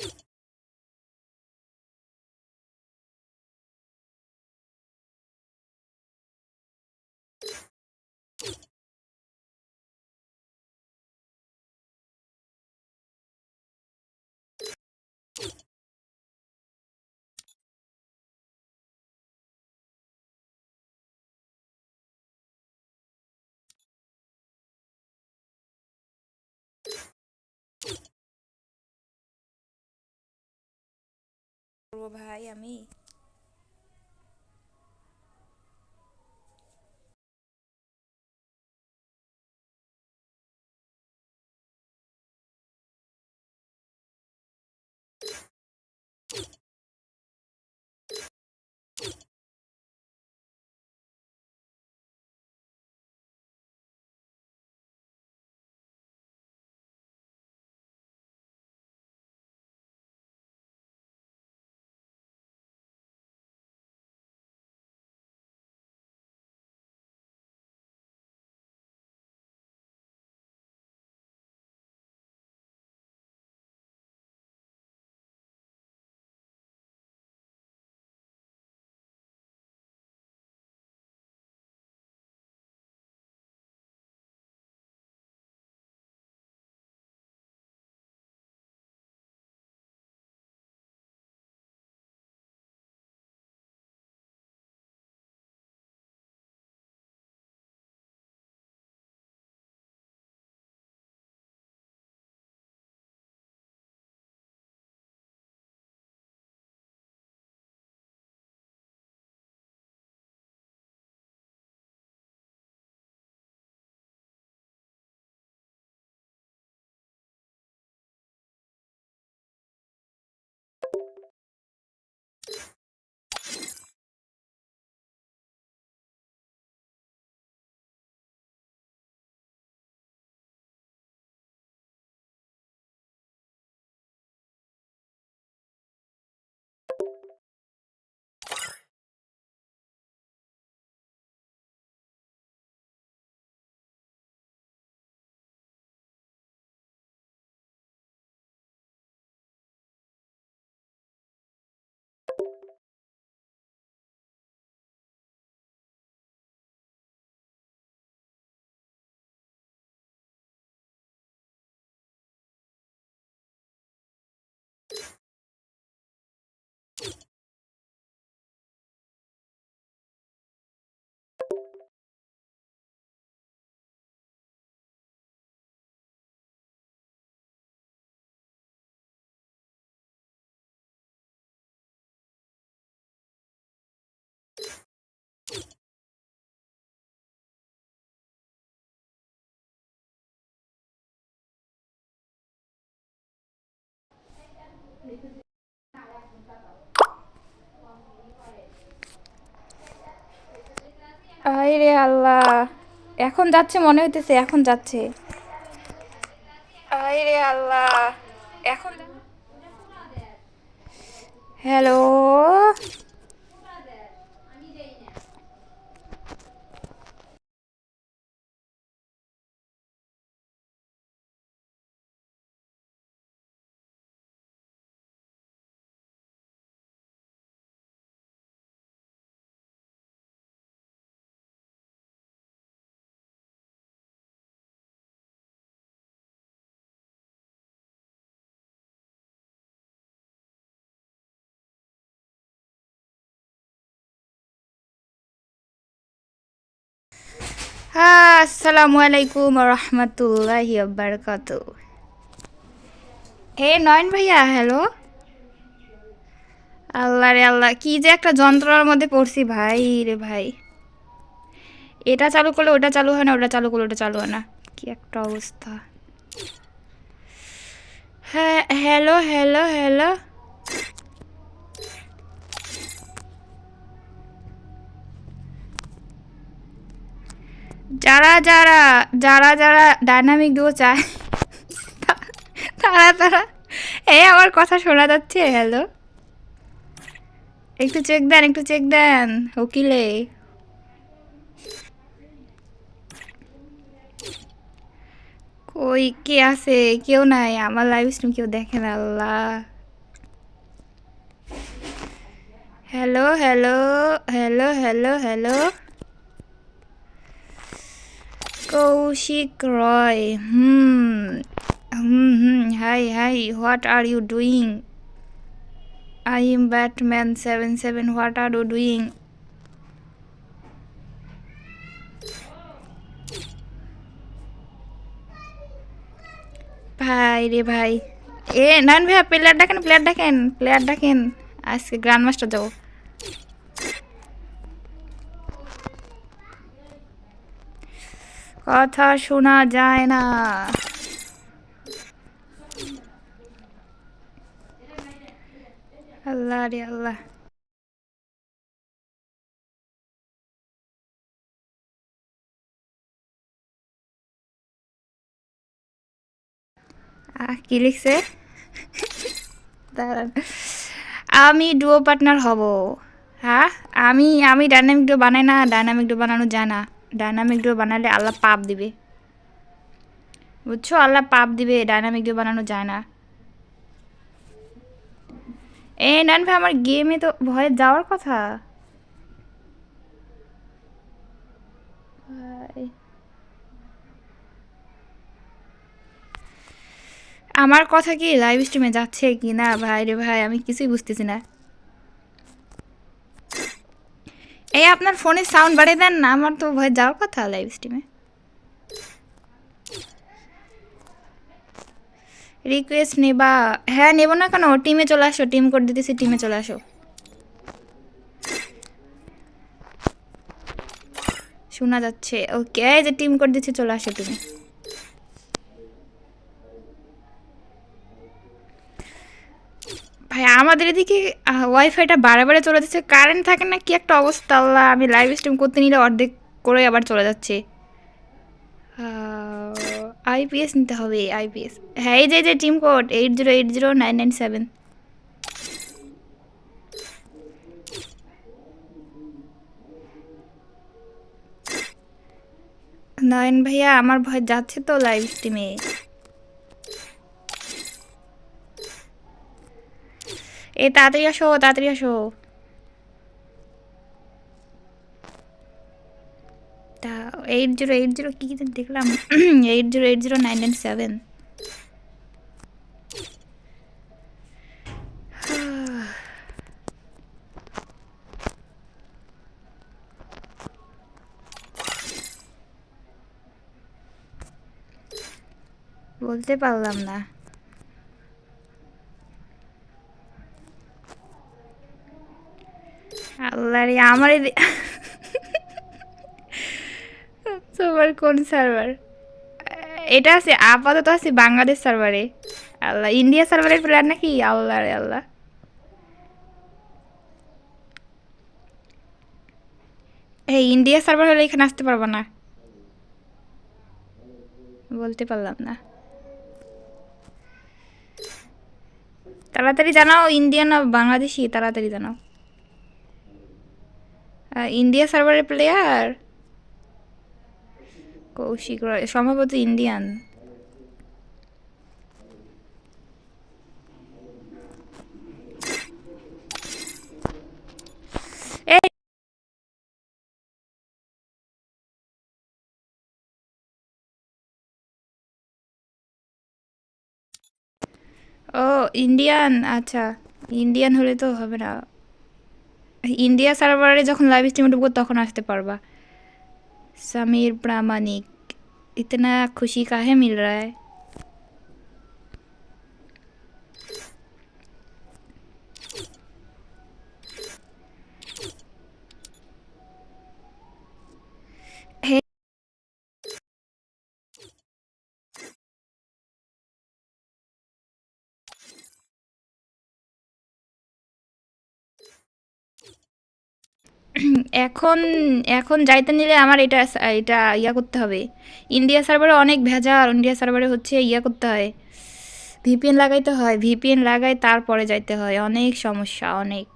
you করব ভাই আমি? আয় রে আল্লাহ। এখন যাচ্ছে মনে হইতেছে এখন যাচ্ছে। হাইরে আল্লাহ এখন হ্যালো? আসসালামু আলাইকুম রহমতুল্লাহি বারকাত হে নয়ন ভাইয়া হ্যালো আল্লাহ রে আল্লাহ, কি যে একটা যন্ত্রণার মধ্যে পড়ছি ভাই রে ভাই। এটা চালু করলে ওটা চালু হয় না, ওটা চালু করলে ওটা চালু হয় না। কি একটা অবস্থা। হ্যাঁ হ্যালো হ্যালো হ্যালো যারা যারা যারা যারা ডাইনামিক দুও চায়, তারা তারা, এই আমার কথা শোনা যাচ্ছে হ্যালো একটু চেক দেন, একটু চেক দেন, উকিলে। কই, কে আছে? কেউ নাই, আমার লাইভ স্ট্রিম কেউ দেখে না, আল্লাহ। Hello hello hello hello hello Koushik Roy hmm hmm hmm hi hi what are you doing I am Batman seven seven what are you doing ভাই রে ভাই এ নান ভাইয়া প্লেয়ার ডাকেন প্লেয়ার ডাকেন প্লেয়ার ডাকেন। আজকে গ্র্যান্ড মাস্টার যাব কথা শোনা যায় না। আল্লাহ রে আল্লাহ। আহ, কি লিখছে? আমি ডুও পার্টনার হব। হ্যাঁ? আমি আমি ডাইনামিক ডুও বানাই না ডাইনামিক ডুও বানানো যায় ডাইনামিক ডুও বানালে আল্লাহ পাপ দিবে। বুঝছ? আল্লাহ পাপ দিবে ডাইনামিক ডুও বানানো যায় না। এ নান ভাই, আমার গেমে তো ভয়ে যাওয়ার কথা। আমার কথা কি লাইভ স্ট্রিমে যাচ্ছে কি না ভাই রে ভাই, আমি কিছুই বুঝতেছি না। এই আপনার ফোনে সাউন্ড বাড়িয়ে দেন না, আমার তো ভয় যাওয়ার কথা লাইভ স্ট্রিমে রিকোয়েস্ট নেবা। হ্যাঁ নেব না কেন? টিমে চলে আসো টিম করে দিতেছি টিমে চলে আসো। শোনা যাচ্ছে। ওকে এই যে টিম করে দিচ্ছি, চলে আসো তুমি। ভাই আমাদের এদিকে ওয়াইফাইটা বারে বারে চলে যাচ্ছে। কারেন্ট থাকে না কি একটা অবস্থা, আল্লাহ, আমি লাইভ স্ট্রিম করতে নিলে অর্ধেক করে আবার চলে যাচ্ছে। আইপিএস নিতে হবে আইপিএস হ্যাঁ এই যে যে, team code eight zero eight zero nine nine seven Nayan ভাইয়া, আমার ভয় যাচ্ছে তো লাইভ স্ট্রিমে এ তাড়াতাড়ি আসো তাড়াতাড়ি আসো। তা এইট জিরো এইট জিরো কী যেন দেখলাম। Eight zero eight zero nine nine seven বলতে পারলাম না। আল্লাহ রে আমার তোমার কোন সার্ভার এটা আছে, আপাতত আছে বাংলাদেশ সার্ভারে আল্লাহ, ইন্ডিয়া সার্ভারের প্লেয়ার নাকি? আল্লাহ রে আল্লাহ। এই ইন্ডিয়া সার্ভার হলে এখানে আসতে পারব না। বলতে পারলাম না। তাড়াতাড়ি জানাও, ইন্ডিয়ান বাংলাদেশি? তাড়াতাড়ি জানাও। ইন্ডিয়া সার্ভারের প্লেয়ার কৌশিক রয়, সম্ভবত ইন্ডিয়ান। ও, ইন্ডিয়ান আচ্ছা। ইন্ডিয়ান হলে তো হবে না। ইন্ডিয়া সার্ভারে যখন লাইভ স্ট্রিম উঠবো তখন আসতে পারবা। সামির, প্রামাণিক, ইতনা, খুশি কাহে মিল রায় এখন এখন যাইতে নিলে আমার এটা এটা ইয়া করতে হবে। ইন্ডিয়া সার্ভারে অনেক ভেজাল, ইন্ডিয়া সার্ভারে হচ্ছে ইয়া করতে হয়। ভিপিএন লাগাইতে হয়, ভিপিএন লাগাই তারপরে যাইতে হয়। অনেক সমস্যা, অনেক।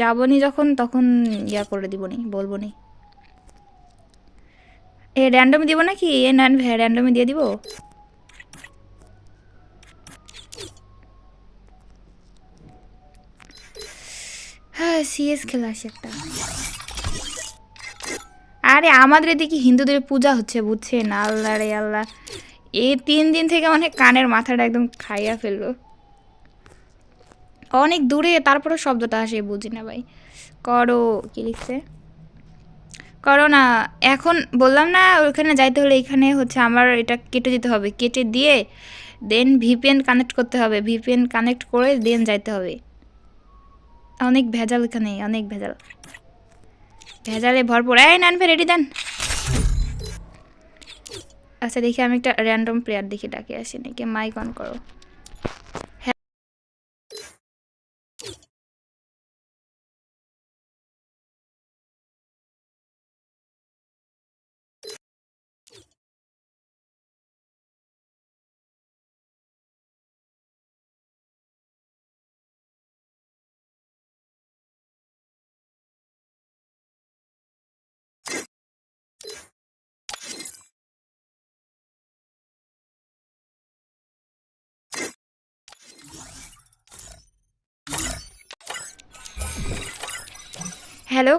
যাবনি যখন, তখন ইয়া করে দিবনি বলব নি এ র্যান্ডম দিব নাকি? এ নেন র্যান্ডমে দিয়ে দিব? সিএস খেলা আসি একটা। আরে আমাদের এদিকে হিন্দুদের পূজা হচ্ছে, বুঝছেন? আল্লাহ রে আল্লাহ। এই তিন দিন থেকে মানে কানের মাথাটা একদম খাইয়া ফেলল। অনেক দূরে তারপরে শব্দটা আসে, বুঝি না ভাই। করো, কি লিখছে? করো না, এখন বললাম না ওখানে যাইতে হলে এখানে হচ্ছে আমার এটা কেটে দিতে হবে। কেটে দিয়ে দেন ভিপিএন কানেক্ট করতে হবে। ভিপিএন কানেক্ট করে দেন যাইতে হবে। অনেক ভেজাল এখানে, অনেক ভেজাল। ভেজালে ভরপুর। এই নেন রেডি দেন। আচ্ছা দেখি আমি একটা র্যান্ডম প্লেয়ার দেখি, ডাকে আসি নাকি মাইক অন করো। হ্যালো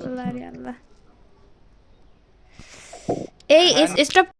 আল্লাহ রে আল্লাহ এই স্টপ